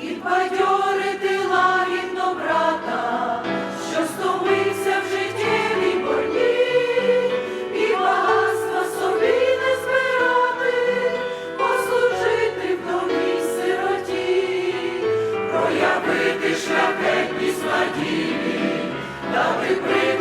підбадьорити лагідно брата, що стомився в життєвій борні, і багатства собі не збирати, послужити вдовій сироті, проявити шляхетність надії, дати прийти.